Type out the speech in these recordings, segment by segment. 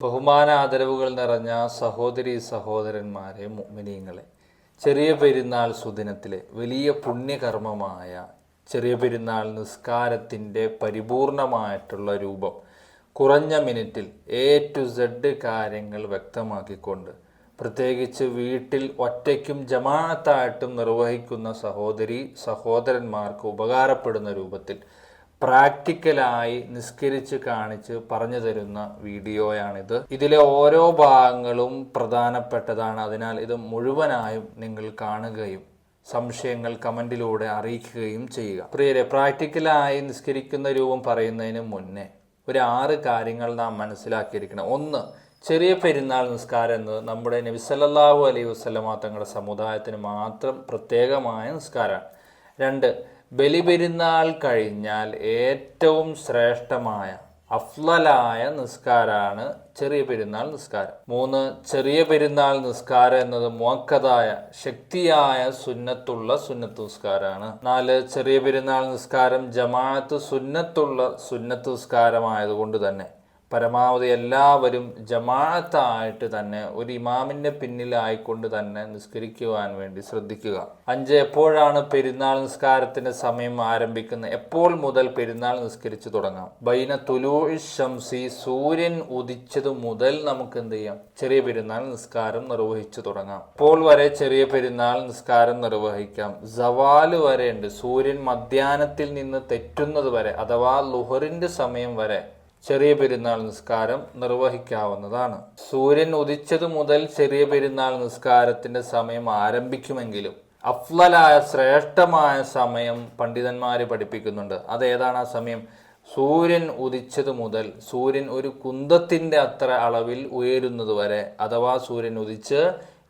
ബഹുമാന ആദരവുകൾ നിറഞ്ഞ സഹോദരി സഹോദരന്മാരെ മുഅ്മിനീങ്ങളെ ചെറിയ പെരുന്നാൾ സുദിനത്തിലെ വലിയ പുണ്യകർമ്മമായ ചെറിയ പെരുന്നാൾ നിസ്കാരത്തിന്റെ പരിപൂർണമായിട്ടുള്ള രൂപം കുറഞ്ഞ മിനിറ്റിൽ എ ടു സെഡ് കാര്യങ്ങൾ വ്യക്തമാക്കിക്കൊണ്ട് പ്രത്യേകിച്ച് വീട്ടിൽ ഒറ്റയ്ക്കും ജമാഅത്തായിട്ടും നിർവഹിക്കുന്ന സഹോദരി സഹോദരന്മാർക്ക് ഉപകാരപ്പെടുന്ന രൂപത്തിൽ പ്രാക്ടിക്കലായി നിസ്കരിച്ച് കാണിച്ച് പറഞ്ഞു തരുന്ന വീഡിയോയാണിത്. ഇതിലെ ഓരോ ഭാഗങ്ങളും പ്രധാനപ്പെട്ടതാണ്. അതിനാൽ ഇത് മുഴുവനായും നിങ്ങൾ കാണുകയും സംശയങ്ങൾ കമന്റിലൂടെ അറിയിക്കുകയും ചെയ്യുക. പ്രിയരെ പ്രാക്ടിക്കലായി നിസ്കരിക്കുന്ന രൂപം പറയുന്നതിന് മുന്നേ ഒരു ആറ് കാര്യങ്ങൾ നാം മനസ്സിലാക്കിയിരിക്കണം. ഒന്ന് ചെറിയ പെരുന്നാൾ നിസ്കാരം എന്നത് നമ്മുടെ നബിസല്ലാഹു അലൈഹി വസല്ലമ തങ്ങളുടെ സമുദായത്തിന് മാത്രം പ്രത്യേകമായ നിസ്കാരമാണ്. രണ്ട് ബലിപെരുന്നാൾ കഴിഞ്ഞാൽ ഏറ്റവും ശ്രേഷ്ഠമായ അഫ്ലലായ നിസ്കാരാണ് ചെറിയ പെരുന്നാൾ നിസ്കാരം. മൂന്ന് ചെറിയ പെരുന്നാൾ നിസ്കാരം എന്നത് മോക്കതായ ശക്തിയായ സുന്നത്തുള്ള സുന്നത്ത് നിസ്കാരമാണ് നാല് ചെറിയ പെരുന്നാൾ നിസ്കാരം ജമാഅത്ത് സുന്നത്തുള്ള സുന്നത്ത് നിസ്കാരമായതുകൊണ്ട് തന്നെ. പരമാവധി എല്ലാവരും ജമാഅത്തായിട്ട് തന്നെ ഒരു ഇമാമിന്റെ പിന്നിലായിക്കൊണ്ട് തന്നെ നിസ്കരിക്കുവാൻ വേണ്ടി ശ്രദ്ധിക്കുക. അഞ്ച് എപ്പോഴാണ് പെരുന്നാൾ നിസ്കാരത്തിന്റെ സമയം ആരംഭിക്കുന്നത്? എപ്പോൾ മുതൽ പെരുന്നാൾ നിസ്കരിച്ചു തുടങ്ങാം? ബൈന തുലൂ ഷംസി സൂര്യൻ ഉദിച്ചത് മുതൽ നമുക്ക് എന്ത് ചെയ്യാം? ചെറിയ പെരുന്നാൾ നിസ്കാരം നിർവഹിച്ചു തുടങ്ങാം. ഇപ്പോൾ വരെ ചെറിയ പെരുന്നാൾ നിസ്കാരം നിർവഹിക്കാം. സവാൽ വരെ ഉണ്ട്. സൂര്യൻ മധ്യാഹ്നത്തിൽ നിന്ന് തെറ്റുന്നത് വരെ അഥവാ ലുഹറിന്റെ സമയം വരെ ചെറിയ പെരുന്നാൾ നിസ്കാരം നിർവഹിക്കാവുന്നതാണ്. സൂര്യൻ ഉദിച്ചതു മുതൽ ചെറിയ പെരുന്നാൾ നിസ്കാരത്തിന്റെ സമയം ആരംഭിക്കുമെങ്കിലും അഫ്ലലായ ശ്രേഷ്ഠമായ സമയം പണ്ഡിതന്മാർ പഠിപ്പിക്കുന്നുണ്ട്. അതേതാണ് ആ സമയം? സൂര്യൻ ഉദിച്ചത് മുതൽ സൂര്യൻ ഒരു കുന്തത്തിന്റെ അത്ര അളവിൽ ഉയരുന്നത് വരെ അഥവാ സൂര്യൻ ഉദിച്ച്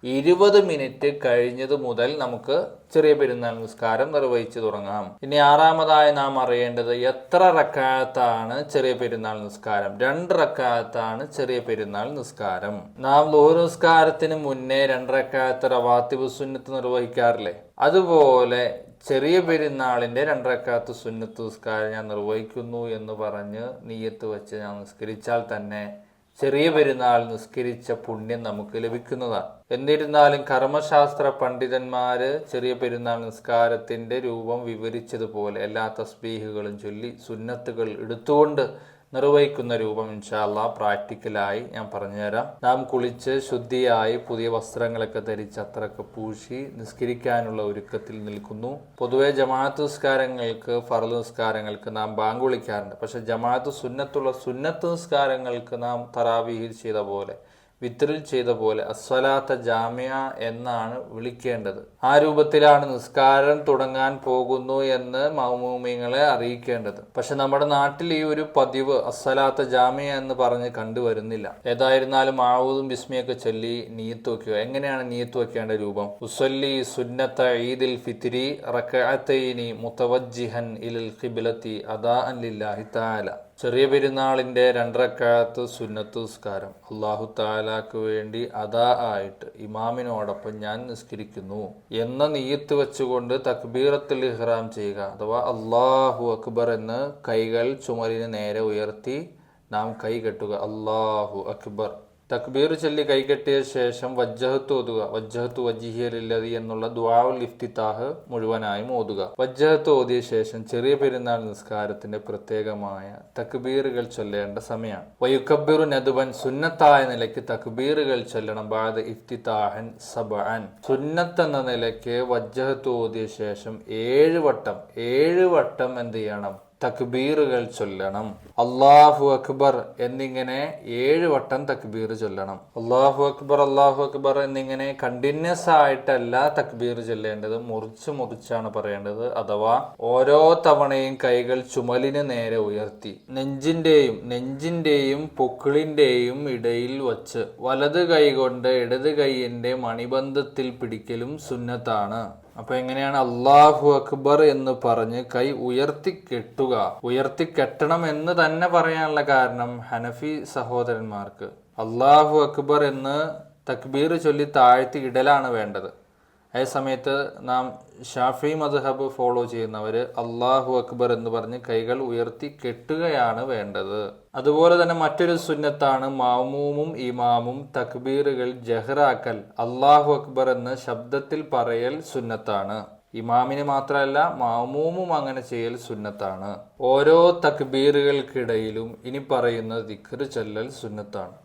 ഇരുപത് മിനിറ്റ് കഴിഞ്ഞത് മുതൽ നമുക്ക് ചെറിയ പെരുന്നാൾ നിസ്കാരം നിർവഹിച്ചു തുടങ്ങാം. ഇനി ആറാമതായി നാം അറിയേണ്ടത് എത്ര റക്കാത്താണ് ചെറിയ പെരുന്നാൾ നിസ്കാരം? രണ്ട് റക്കാത്താണ് ചെറിയ പെരുന്നാൾ നിസ്കാരം. നാം ലോഹ് നിസ്കാരത്തിന് മുന്നേ രണ്ട് റവാത്തിബ് സുന്നത്ത് നിർവഹിക്കാറില്ലേ? അതുപോലെ ചെറിയ പെരുന്നാളിന്റെ രണ്ടരക്കാത്ത് സുന്നത്ത് നിസ്കാരം ഞാൻ നിർവഹിക്കുന്നു എന്ന് പറഞ്ഞ് നീയത്ത് വെച്ച് ഞാൻ നിസ്കരിച്ചാൽ തന്നെ ചെറിയ പെരുന്നാൾ നിസ്കരിച്ച പുണ്യം നമുക്ക് ലഭിക്കുന്നതാണ് എന്നിരുന്നാലും കർമ്മശാസ്ത്ര പണ്ഡിതന്മാര് ചെറിയ പെരുന്നാൾ നിസ്കാരത്തിന്റെ രൂപം വിവരിച്ചതുപോലെ എല്ലാ തസ്ബീഹുകളും ചൊല്ലി സുന്നത്തുകൾ എടുത്തുകൊണ്ട് നിർവഹിക്കുന്ന രൂപം ഇൻഷാല്ല പ്രാക്ടിക്കലായി ഞാൻ പറഞ്ഞുതരാം. നാം കുളിച്ച് ശുദ്ധിയായി പുതിയ വസ്ത്രങ്ങളൊക്കെ ധരിച്ച് അത്രയൊക്കെ പൂശി നിസ്കരിക്കാനുള്ള ഒരുക്കത്തിൽ നിൽക്കുന്നു. പൊതുവെ ജമാഅത്ത് നിസ്കാരങ്ങൾക്ക് ഫറൽ നിസ്കാരങ്ങൾക്ക് നാം ബാങ്ക് വിളിക്കാറുണ്ട്. പക്ഷെ ജമാഅത്ത് സുന്നത്തുള്ള സുന്നത്ത് നിസ്കാരങ്ങൾക്ക് നാം തറാവിഹിൽ ചെയ്ത പോലെ വിത്രിൽ ചെയ്ത പോലെ അസ്വലാത്ത ജാമ്യ എന്നാണ് വിളിക്കേണ്ടത്. ആ രൂപത്തിലാണ് നിസ്കാരം തുടങ്ങാൻ പോകുന്നു എന്ന് മൗമൂമിങ്ങളെ അറിയിക്കേണ്ടത്. പക്ഷെ നമ്മുടെ നാട്ടിൽ ഈ ഒരു പതിവ് അസ്വലാത്ത ജാമ്യ എന്ന് പറഞ്ഞ് കണ്ടുവരുന്നില്ല. ഏതായിരുന്നാലും ആവൂതും ബിസ്മിയൊക്കെ ചൊല്ലി നീയത്ത് വയ്ക്കുക. എങ്ങനെയാണ് നീയത്ത് വയ്ക്കേണ്ട രൂപം? ഉസല്ലി സുന്നത്ത ഈദിൽ ഫിത്തിരി റക്കഅത്തൈനി മുത്തവജ്ജിഹൻ ഇലൽ ഖിബ്ലത്തി അദാ ലില്ലാഹി തആല. ചെറിയ പെരുന്നാളിന്റെ രണ്ടരക്കാലത്ത് സുന്നത്ത് നിസ്കാരം. അള്ളാഹു താലാക്ക് വേണ്ടി അതാ ആയിട്ട് ഇമാമിനോടൊപ്പം ഞാൻ നിസ്കരിക്കുന്നു എന്ന നീയത്ത് വെച്ചുകൊണ്ട് തക്ബീറത്തിൽ ഇഹ്റാം ചെയ്യുക അഥവാ അള്ളാഹു അക്ബർ എന്ന് കൈകൾ ചുമലിന് നേരെ ഉയർത്തി നാം കൈ കെട്ടുക. അള്ളാഹു അക്ബർ. തക്ബീർ ചൊല്ലി കൈകെട്ടിയ ശേഷം വജ്ജഹത്ത് ഓതുക വജ്ജഹത്ത് വജിഹിയലില്ലതി എന്നുള്ള ദുആഉൽ ഇഫ്തിത്താഹ് മുഴുവനായും ഓതുക വജ്ജഹത്ത് ഓതിയ ശേഷം ചെറിയ പെരുന്നാൾ നിസ്കാരത്തിന്റെ പ്രത്യേകമായ തക്ബീറുകൾ ചൊല്ലേണ്ട സമയമാണ് വയുക്കബിറു നദുബൻ സുന്നത്തായ നിലയ്ക്ക് തക്ബീറുകൾ ചൊല്ലണം. ബാദ ഇഫ്തിതാഹൻ സബഅൻ. സുന്നത്ത് എന്ന നിലയ്ക്ക് വജ്ജഹത്ത് ഓതിയ ശേഷം ഏഴ് വട്ടം ഏഴ് വട്ടം എന്ത് ചെയ്യണം? തക്ബീറുകൾ ചൊല്ലണം. അള്ളാഹു അക്ബർ എന്നിങ്ങനെ ഏഴ് വട്ടം തക്ബീർ ചൊല്ലണം. അള്ളാഹു അക്ബർ അള്ളാഹു അക്ബർ എന്നിങ്ങനെ കണ്ടിന്യൂസ് ആയിട്ടല്ല തക്ബീർ ചൊല്ലേണ്ടത്. മുറിച്ച് മുറിച്ചാണ് പറയേണ്ടത്. അഥവാ ഓരോ തവണയും കൈകൾ ചുമലിന് നേരെ ഉയർത്തി. നെഞ്ചിന്റെയും നെഞ്ചിന്റെയും പൊക്കിളിന്റെയും ഇടയിൽ വച്ച്. വലത് കൈ കൊണ്ട് ഇടത് കൈയിന്റെ മണിബന്ധത്തിൽ പിടിക്കലും സുന്നത്താണ്. അപ്പൊ എങ്ങനെയാണ് അള്ളാഹു അക്ബർ എന്ന് പറഞ്ഞ് കൈ ഉയർത്തി കെട്ടുക ഉയർത്തി കെട്ടണം എന്ന് തന്നെ പറയാനുള്ള കാരണം ഹനഫി സഹോദരന്മാർക്ക്. അള്ളാഹു അക്ബർ എന്ന് തക്ബീർ ചൊല്ലി താഴ്ത്തി ഇടലാണ് വേണ്ടത്. അതേ സമയത്ത് നാം ഷാഫി മദ്ഹബ് ഫോളോ ചെയ്യുന്നവർ അള്ളാഹു അക്ബർ എന്ന് പറഞ്ഞ് കൈകൾ ഉയർത്തി കെട്ടുകയാണ് വേണ്ടത്. അതുപോലെ തന്നെ മറ്റൊരു സുന്നത്താണ് മാമൂമും ഇമാമും തക്ബീറുകൾ ജഹ്റാക്കൽ അള്ളാഹു അക്ബർ എന്ന് ശബ്ദത്തിൽ പറയൽ സുന്നത്താണ്. ഇമാമിന് മാത്രമല്ല മാമൂമും അങ്ങനെ ചെയ്യൽ സുന്നത്താണ്. ഓരോ തക്ബീറുകൾക്കിടയിലും ഇനി പറയുന്ന ദിക്ർ ചൊല്ലൽ സുന്നത്താണ്.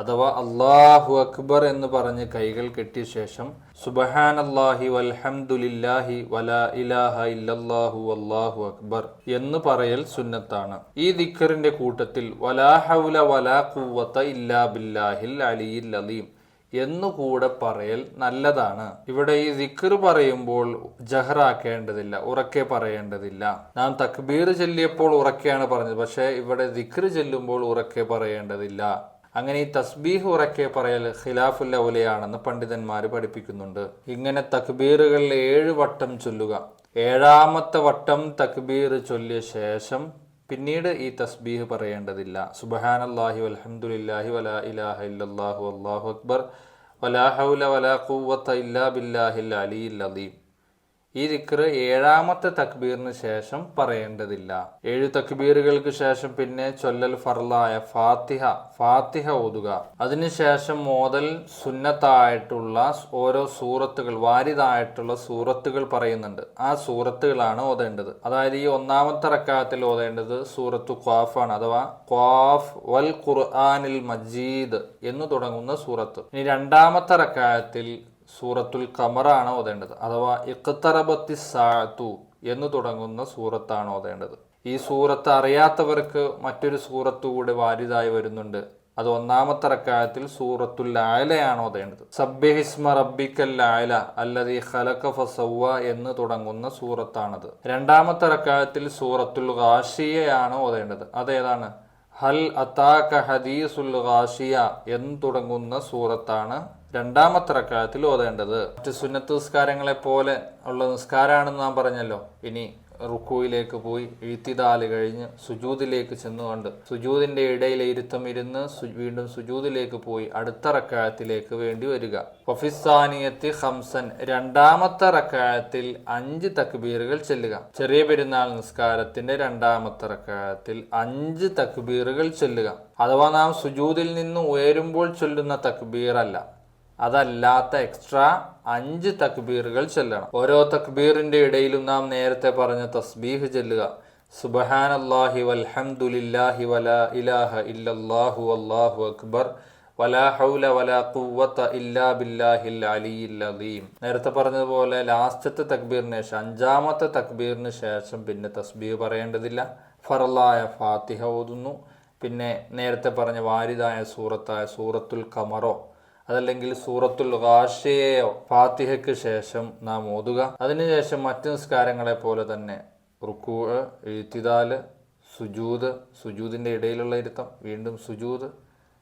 അഥവാ അള്ളാഹു അക്ബർ എന്ന് പറഞ്ഞ് കൈകൾ കെട്ടിയ ശേഷം സുബഹാൻ അള്ളാഹി വൽഹംദുലില്ലാഹി വലാ ഇലാഹ ഇല്ലല്ലാഹു അള്ളാഹു അക്ബർ എന്ന് പറയൽ സുന്നത്താണ്. ഈ ദിക്കറിന്റെ കൂട്ടത്തിൽ വലാ ഹൗല വലാ കുവത്ത ഇല്ലാ ബില്ലാഹിൽ അലിയിൽ അലീം എന്നുകൂടെ പറയൽ നല്ലതാണ്. ഇവിടെ ഈ ദിക്കർ പറയുമ്പോൾ ജഹറാക്കേണ്ടതില്ല ഉറക്കെ പറയേണ്ടതില്ല. നാം തക്ബീർ ചൊല്ലിയപ്പോൾ ഉറക്കെയാണ് പറഞ്ഞത് പക്ഷേ ഇവിടെ ദിക്കർ ചെല്ലുമ്പോൾ ഉറക്കെ പറയേണ്ടതില്ല. അങ്ങനെ ഈ തസ്ബീഹ് ഉറക്കെ പറയൽ ഖിലാഫുൽ പണ്ഡിതന്മാർ പഠിപ്പിക്കുന്നുണ്ട്. ഇങ്ങനെ തക്ബീറുകൾ ഏഴ് വട്ടം ചൊല്ലുക. ഏഴാമത്തെ വട്ടം തക്ബീർ ചൊല്ലിയ ശേഷം പിന്നീട് ഈ തസ്ബീഹ് പറയേണ്ടതില്ല. സുബഹാനല്ലാഹി വൽഹംദുലില്ലാഹി വല ഇലാഹ ഇല്ലാഹു അള്ളാഹു അക്ബർ. വലാ ഹൗല വലാ ഖുവത ഇല്ലാ ബില്ലാഹിൽ അലി അലീം ഈ ദിക്ർ ഏഴാമത്തെ തക്ബീറിന് ശേഷം പറയേണ്ടതില്ല. ഏഴ് തക്ബീറുകൾക്ക് ശേഷം പിന്നെ ചൊല്ലൽ ഫർലായ ഫാത്തിഹ ഫാത്തിഹ ഓതുക. അതിനുശേഷം മോതൽ സുന്നത്തായിട്ടുള്ള ഓരോ സൂറത്തുകൾ വാരിതായിട്ടുള്ള സൂറത്തുകൾ പറയുന്നുണ്ട്. ആ സൂറത്തുകളാണ് ഓതേണ്ടത്. അതായത് ഈ ഒന്നാമത്തെ റക്കാത്തിൽ ഓതേണ്ടത് സൂറത്തു ഖാഫാണ് അഥവാ ഖാഫ് വൽ ഖുർആനിൽ മജീദ് എന്ന് തുടങ്ങുന്ന സൂറത്ത്. ഇനി രണ്ടാമത്തെ റക്കായത്തിൽ സൂറത്തുൽ കമറാണ് ഓതേണ്ടത്? അഥവാ ഇഖ്തറബത്തി സാത്തു എന്ന് തുടങ്ങുന്ന സൂറത്താണ് ഓതേണ്ടത്? ഈ സൂറത്ത് അറിയാത്തവർക്ക് മറ്റൊരു സൂറത്ത് കൂടെ വാരിതായി വരുന്നുണ്ട്. അത് ഒന്നാമത്തെ റക്കായത്തിൽ സൂറത്തുൽ ആയലയാണ് ഓതേണ്ടത്. സബ്ബിഹിസ്മ റബ്ബിക്കൽ ആയല അല്ലതി ഖലക ഫസവ്വ എന്ന് തുടങ്ങുന്ന സൂറത്താണത്. രണ്ടാമത്തെ റക്കായത്തിൽ സൂറത്തുൽ ഗാഷിയയാണ് ഓതേണ്ടത്. അതേതാണ്? ഹൽ അതാക ഹദീസുൽ ഗാഷിയ എന്ന് തുടങ്ങുന്ന സൂറത്താണ് രണ്ടാമത്തെ റക്കായത്തിൽ ഓതേണ്ടത്. മറ്റ് സുന്നത്ത് നിസ്കാരങ്ങളെ പോലെ ഉള്ള നിസ്കാരമാണെന്ന് നാം പറഞ്ഞല്ലോ. ഇനി റുക്കുവിലേക്ക് പോയി എഴുത്തിദാൽ കഴിഞ്ഞ് സുജൂതിലേക്ക് ചെന്നുകൊണ്ട്. സുജൂതിന്റെ ഇടയിൽ ഇരുത്തം ഇരുന്ന് വീണ്ടും സുജൂതിലേക്ക് പോയി അടുത്ത റക്കായത്തിലേക്ക് വേണ്ടി വരിക. വഫിസാനിയത്തി ഹംസൻ രണ്ടാമത്തെ റക്കായത്തിൽ അഞ്ച് തക്ബീറുകൾ ചെല്ലുക. ചെറിയ പെരുന്നാൾ നിസ്കാരത്തിന്റെ രണ്ടാമത്തെ റക്കായത്തിൽ അഞ്ച് തക്ബീറുകൾ ചെല്ലുക. അഥവാ നാം സുജൂതിൽ നിന്ന് ഉയരുമ്പോൾ ചൊല്ലുന്ന തക്ബീർ അല്ല അതല്ലാത്ത എക്സ്ട്രാ അഞ്ച് തക്ബീറുകൾ ചെല്ലണം. ഓരോ തക്ബീറിന്റെ ഇടയിലും നാം നേരത്തെ പറഞ്ഞ തസ്ബീഹ് ചെല്ലുക. സുബഹാനല്ലാഹി വൽഹംദുലില്ലാഹി വലാ ഇലാഹ ഇല്ലല്ലാഹു അല്ലാഹു അക്ബർ. വലാ ഹൗല വലാ ഖുവത ഇല്ലാ ബില്ലാഹിൽ അലിയിൽ അലീം നേരത്തെ പറഞ്ഞതുപോലെ ലാസ്റ്റത്തെ തക്ബീറിന് ശേഷം അഞ്ചാമത്തെ തക്ബീറിന് ശേഷം പിന്നെ തസ്ബീഹ് പറയേണ്ടതില്ല. ഫറലായ ഫാത്തിഹ ഓതുന്നു. പിന്നെ നേരത്തെ പറഞ്ഞ വാരിദായ സൂറത്തായ സൂറത്തുൽ കമറോ അതല്ലെങ്കിൽ സൂറത്തുൽ ഗാഷിയയോ ഫാത്തിഹയ്ക്ക് ശേഷം നാം ഓതുക. അതിനുശേഷം മറ്റു നിസ്കാരങ്ങളെ പോലെ തന്നെ റുക്കൂ എഴുത്തിതാൽ സുജൂദ് സുജൂദിന്റെ ഇടയിലുള്ള ഇരുത്തം വീണ്ടും സുജൂദ്.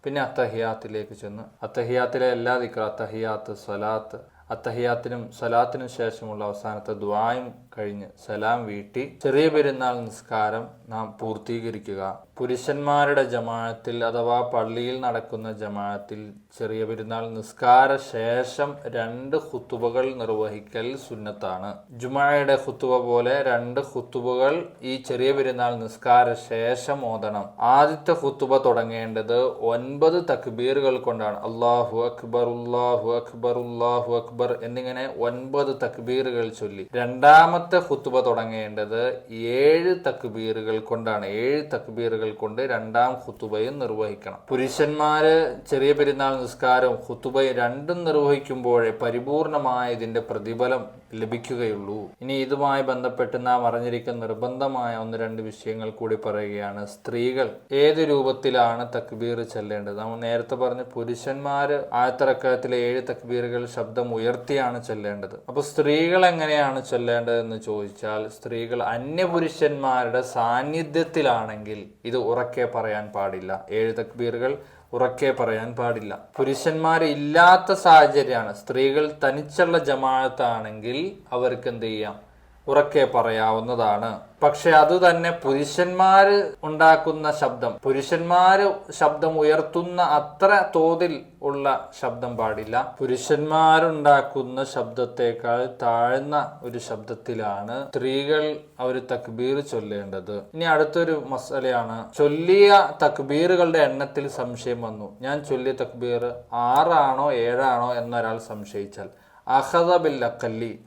പിന്നെ അത്തഹിയാത്തിലേക്ക് ചെന്ന് അത്തഹിയാത്തിലെ എല്ലാ ദിക്ര അത്തഹിയാത്ത് സലാത്ത് അത്തഹിയാത്തിനും സലാത്തിനും ശേഷമുള്ള അവസാനത്തെ ദ്വായും കഴിഞ്ഞ് സലാം വീട്ടി ചെറിയ പെരുന്നാൾ നിസ്കാരം നാം പൂർത്തീകരിക്കുക. പുരുഷന്മാരുടെ ജമാഅത്തിൽ അഥവാ പള്ളിയിൽ നടക്കുന്ന ജമാഅത്തിൽ ചെറിയ പെരുന്നാൾ നിസ്കാര ശേഷം രണ്ട് ഹുത്തുബകൾ നിർവഹിക്കൽ സുന്നത്താണ്. ജുമായയുടെ ഹുത്തുബ പോലെ രണ്ട് ഹുത്തുബകൾ ഈ ചെറിയ പെരുന്നാൾ നിസ്കാര ശേഷം ഓതണം. ആദ്യത്തെ ഹുത്തുബ തുടങ്ങേണ്ടത് ഒൻപത് തക്ബീറുകൾ കൊണ്ടാണ്. അള്ളാഹു അക്ബർ ഉള്ളാഹു അക്ബർ ഉള്ളാഹു അക്ബർ എന്നിങ്ങനെ ഒൻപത് തക്ബീറുകൾ ചൊല്ലി. രണ്ടാമത്തെ ഹുത്തുബ തുടങ്ങേണ്ടത് ഏഴ് തക്ബീറുകൾ കൊണ്ടാണ്. ഏഴ് തക്ബീറുകൾ കൊണ്ട് രണ്ടാം ഹുത്തുബയും നിർവഹിക്കണം. പുരുഷന്മാര് ചെറിയ പെരുന്നാൾ നിസ്കാരവും ഹുത്തുബയും രണ്ടും നിർവഹിക്കുമ്പോഴേ പരിപൂർണമായ ഇതിന്റെ പ്രതിഫലം ലഭിക്കുകയുള്ളൂ. ഇനി ഇതുമായി ബന്ധപ്പെട്ട് നാം അറിഞ്ഞിരിക്കുന്ന നിർബന്ധമായ ഒന്ന് രണ്ട് വിഷയങ്ങൾ കൂടി പറയുകയാണ്. സ്ത്രീകൾ ഏത് രൂപത്തിലാണ് തക്ബീർ ചെല്ലേണ്ടത്? നമ്മൾ നേരത്തെ പറഞ്ഞ പുരുഷന്മാർ ആയത്തിറക്കത്തിലെ ഏഴ് തക്ബീറുകൾ ശബ്ദം ഉയർത്തിയാണ് ചെല്ലേണ്ടത്. അപ്പൊ സ്ത്രീകൾ എങ്ങനെയാണ് ചെല്ലേണ്ടത് എന്ന് ചോദിച്ചാൽ സ്ത്രീകൾ അന്യപുരുഷന്മാരുടെ സാന്നിധ്യത്തിലാണെങ്കിൽ ഇത് ഉറക്കെ പറയാൻ പാടില്ല. ഏഴ് തക്ബീറുകൾ ഉറക്കെ പറയാൻ പാടില്ല. പുരുഷന്മാർ ഇല്ലാത്ത സാഹചര്യമാണ്. സ്ത്രീകൾ തനിച്ചുള്ള ജമാഅത്താണെങ്കിൽ അവർക്ക് എന്ത് ചെയ്യാം? ഉറക്കെ പറയാവുന്നതാണ്. പക്ഷെ അത് തന്നെ പുരുഷന്മാര് ഉണ്ടാക്കുന്ന ശബ്ദം. പുരുഷന്മാര് ശബ്ദം ഉയർത്തുന്ന അത്ര തോതിൽ ഉള്ള ശബ്ദം പാടില്ല. പുരുഷന്മാരുണ്ടാക്കുന്ന ശബ്ദത്തേക്കാൾ താഴ്ന്ന ഒരു ശബ്ദത്തിലാണ് സ്ത്രീകൾ അവർ തക്ബീർ ചൊല്ലേണ്ടത്. ഇനി അടുത്തൊരു മസലയാണ്. ചൊല്ലിയ തക്ബീറുകളുടെ എണ്ണത്തിൽ സംശയം വന്നു. ഞാൻ ചൊല്ലിയ തക്ബീർ ആറാണോ ഏഴാണോ എന്നൊരാൾ സംശയിച്ചാൽ. അഹദ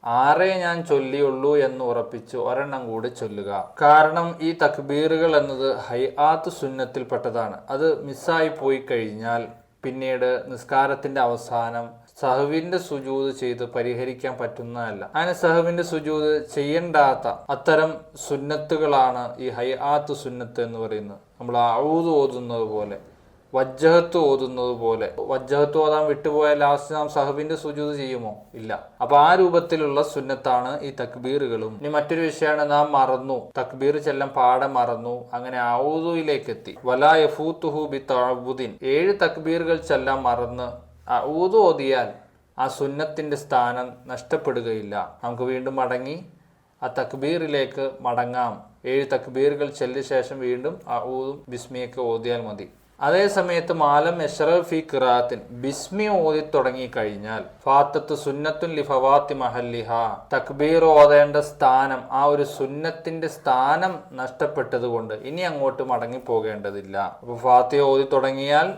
ആരേ ഞാൻ ചൊല്ലിയുള്ളൂ എന്ന് ഉറപ്പിച്ച് ഒരെണ്ണം കൂടി ചൊല്ലുക. കാരണം ഈ തക്ബീറുകൾ എന്നത് ഹൈആത്ത് സുന്നത്തിൽപ്പെട്ടതാണ്. അത് മിസ്സായി പോയി കഴിഞ്ഞാൽ പിന്നീട് നിസ്കാരത്തിന്റെ അവസാനം സഹവിന്റെ സുജൂത് ചെയ്ത് പരിഹരിക്കാൻ പറ്റുന്നതല്ല. അങ്ങനെ സഹവിന്റെ സുജൂത് ചെയ്യണ്ടാത്ത അത്തരം സുന്നത്തുകളാണ് ഈ ഹൈആത്ത് സുന്നത്ത് എന്ന് പറയുന്നത്. നമ്മൾ ഔത് ഓതുന്നത് പോലെ. വജ്ജഹത്ത് ഓതുന്നത് പോലെ. വജ്ജഹത്ത് ഓതാൻ വിട്ടുപോയാൽ ലാസ്റ്റ് നാം സഹബിന്റെ സുജൂത് ചെയ്യുമോ? ഇല്ല. അപ്പൊ ആ രൂപത്തിലുള്ള സുന്നത്താണ് ഈ തക്ബീറുകളും. ഇനി മറ്റൊരു വിഷയമാണ് നാം മറന്നു. തക്ബീർ ചെല്ലം പാടെ മറന്നു. അങ്ങനെ ഔദുയിലേക്ക് എത്തി വലാ ഏഴ് തക്ബീറുകൾ ചെല്ലാൻ മറന്ന് ഊതു ഓതിയാൽ ആ സുന്നത്തിന്റെ സ്ഥാനം നഷ്ടപ്പെടുകയില്ല. നമുക്ക് വീണ്ടും മടങ്ങി ആ തക്ബീറിലേക്ക് മടങ്ങാം. ഏഴ് തക്ബീറുകൾ ചെല്ലിയ ശേഷം വീണ്ടും ആ ഊതും ബിസ്മിയൊക്കെ ഓതിയാൽ മതി. അതേ സമയത്ത് മാലം എഷറഫി ഖിറാത്തിൻ ബിസ്മി ഓതി തുടങ്ങി കഴിഞ്ഞാൽ ഫാത്തത്ത് സുന്നത്തുൻ ലി ഫവാത്തി മഹല്ലിഹ. തക്ബീർ ഓതേണ്ട സ്ഥാനം ആ ഒരു സുന്നത്തിന്റെ സ്ഥാനം നഷ്ടപ്പെട്ടതുകൊണ്ട് ഇനി അങ്ങോട്ട് മടങ്ങി പോകേണ്ടതില്ല അപ്പൊ ഫാത്തി ഓതി തുടങ്ങിയാൽ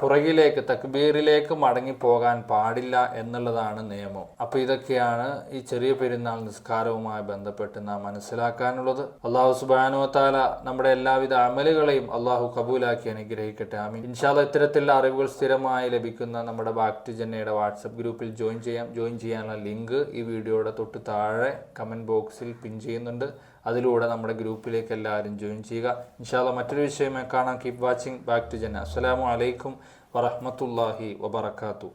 പുറകിലേക്ക് തക്ബീറിലേക്ക് മടങ്ങി പോകാൻ പാടില്ല എന്നുള്ളതാണ് നിയമം. അപ്പൊ ഇതൊക്കെയാണ് ഈ ചെറിയ പെരുന്നാൾ നിസ്കാരവുമായി ബന്ധപ്പെട്ട് നാം മനസ്സിലാക്കാനുള്ളത്. അള്ളാഹു സുബാനു താല നമ്മുടെ എല്ലാവിധ അമലുകളെയും അള്ളാഹു കബൂലാക്കി അനുഗ്രഹിക്കട്ടെ. ആമീൻ. ഇൻഷാല്ല ഇത്തരത്തിലുള്ള അറിവുകൾ സ്ഥിരമായി ലഭിക്കുന്ന നമ്മുടെ ബാക്ട് ജന്നയുടെ വാട്സപ്പ് ഗ്രൂപ്പിൽ ജോയിൻ ചെയ്യാം. ജോയിൻ ചെയ്യാനുള്ള ലിങ്ക് ഈ വീഡിയോയുടെ തൊട്ട് താഴെ കമന്റ് ബോക്സിൽ പിൻ ചെയ്യുന്നുണ്ട്. അതിലൂടെ നമ്മുടെ ഗ്രൂപ്പിലേക്ക് എല്ലാവരും ജോയിൻ ചെയ്യുക. ഇൻഷാല്ല മറ്റൊരു വിഷയമായി കാണാം. കീപ് വാച്ചിങ് ബാക്ക് ടു ജന അസ്സലാമു അലൈക്കും വറഹ്മത്തുള്ളാഹി വബറകാതുഹു.